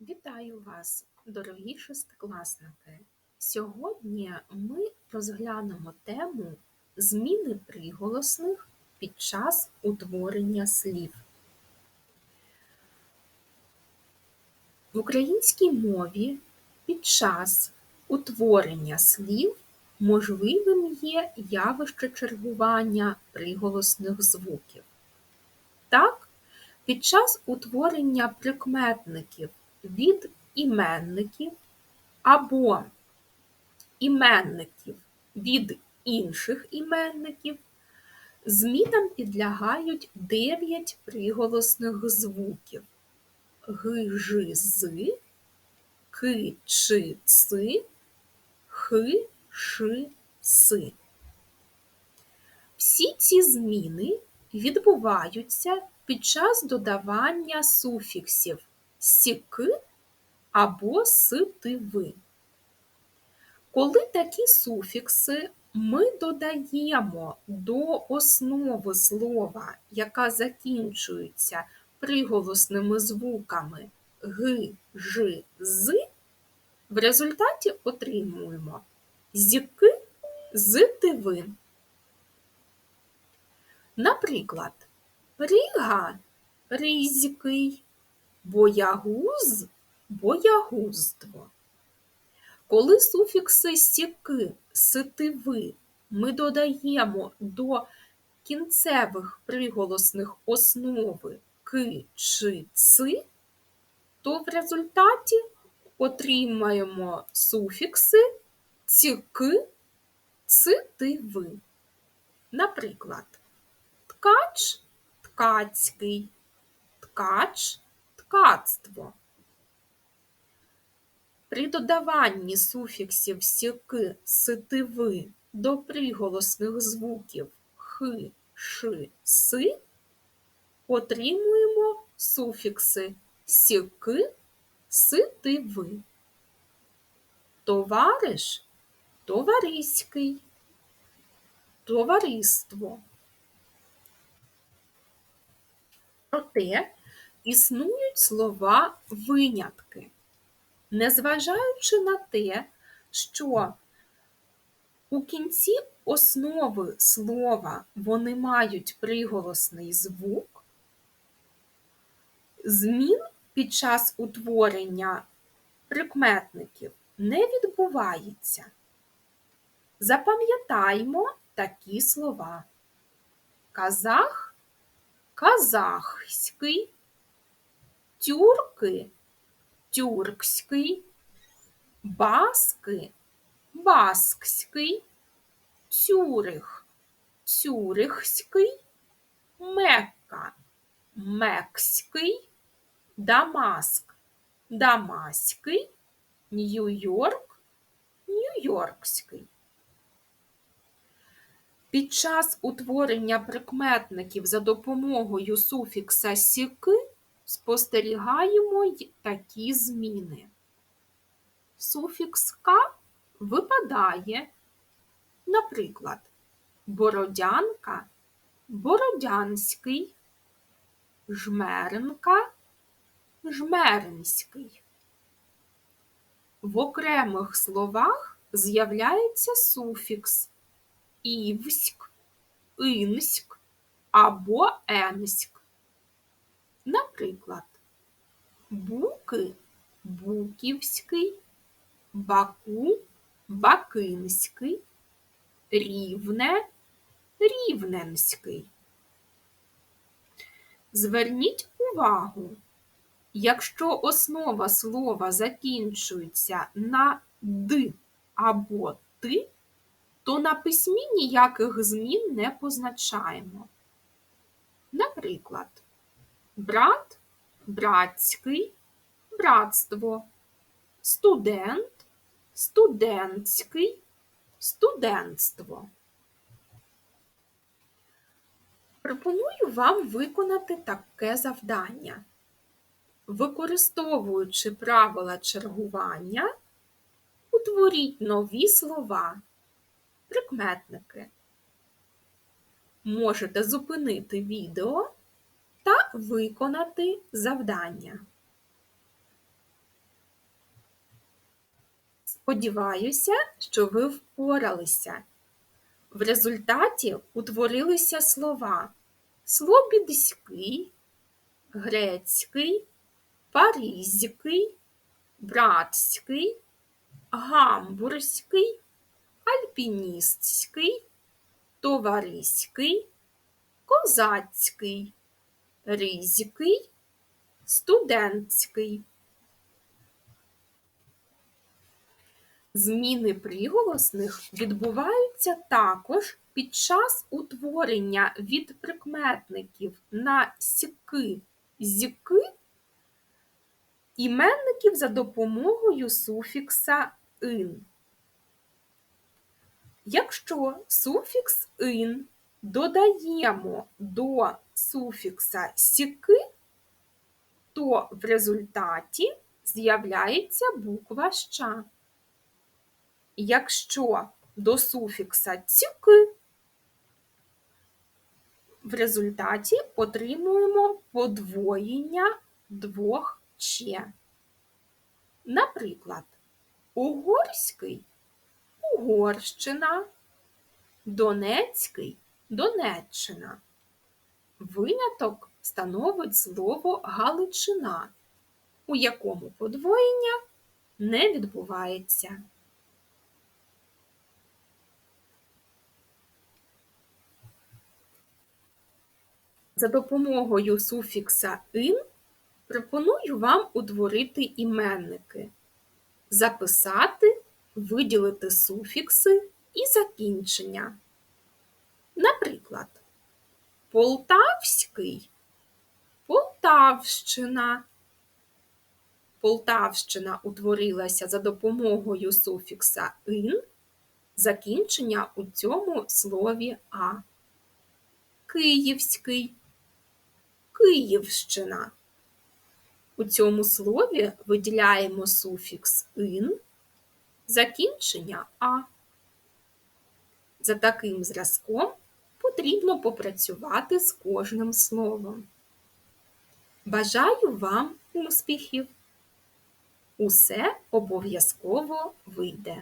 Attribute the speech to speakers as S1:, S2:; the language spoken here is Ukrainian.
S1: Вітаю вас, дорогі шестикласники! Сьогодні ми розглянемо тему зміни приголосних під час утворення слів. В українській мові під час утворення слів можливим є явище чергування приголосних звуків. Так, під час утворення прикметників від іменників або іменників від інших іменників змінам підлягають 9 приголосних звуків г, ж, з, к, ч, ц, х, ш, с. Всі ці зміни відбуваються під час додавання суфіксів сіки або ситиви. Коли такі суфікси ми додаємо до основи слова, яка закінчується приголосними звуками г, ж, з, в результаті отримуємо зіки зитиви. Наприклад, рига ризький, боягуз боягузтво. Коли суфікси сіки, ситиви ми додаємо до кінцевих приголосних основи ки чи ци, то в результаті отримаємо суфікси ціки, цитиви. Наприклад, ткач ткацький, ткач ткацтво. При додаванні суфіксів сіки, ситиви до приголосних звуків х, ш, си отримуємо суфікси сіки, ситиви. Товариш товариський, товариство. Проте існують слова винятки. Незважаючи на те, що у кінці основи слова вони мають приголосний звук, змін під час утворення прикметників не відбувається. Запам'ятаймо такі слова. Казах казахський, тюрки тюркський, баски баскський, цюрих цюрихський, мекка мекський, дамаск дамаський, Нью-Йорк Нью-Йоркський. Під час утворення прикметників за допомогою суфікса сіки спостерігаємо такі зміни. Суфікс «ка» випадає, наприклад, бородянка, бородянський, жмеренка, жмеринський. В окремих словах з'являється суфікс івськ, інськ або енськ. Наприклад, буки буківський, баку бакинський, рівне рівненський. Зверніть увагу, якщо основа слова закінчується на д або ти, то на письмі ніяких змін не позначаємо. Наприклад, брат, братський, братство, студент, студентський, студентство. Пропоную вам виконати таке завдання. Використовуючи правила чергування, утворіть нові слова, прикметники. Можете зупинити відео та виконати завдання. Сподіваюся, що ви впоралися. В результаті утворилися слова Слобідський, Грецький, Паризький, Братський, Гамбурзький, Альпіністський, Товариський, Козацький, Ризький, Студентський. Зміни приголосних відбуваються також під час утворення від прикметників на сіки, зіки іменників за допомогою суфікса ин. Якщо суфікс ин додаємо до суфікса сіки, то в результаті з'являється буква ща. Якщо до суфікса цюки, в результаті отримуємо подвоєння двох че. Наприклад, угорський Угорщина, Донецький Донеччина. Виняток становить слово Галичина, у якому подвоєння не відбувається. За допомогою суфікса ин пропоную вам утворити іменники, записати, виділити суфікси і закінчення. Полтавський Полтавщина. Полтавщина утворилася за допомогою суфікса ин, закінчення у цьому слові а. Київський Київщина. У цьому слові виділяємо суфікс ин, закінчення а. За таким зразком потрібно попрацювати з кожним словом. Бажаю вам успіхів! Усе обов'язково вийде.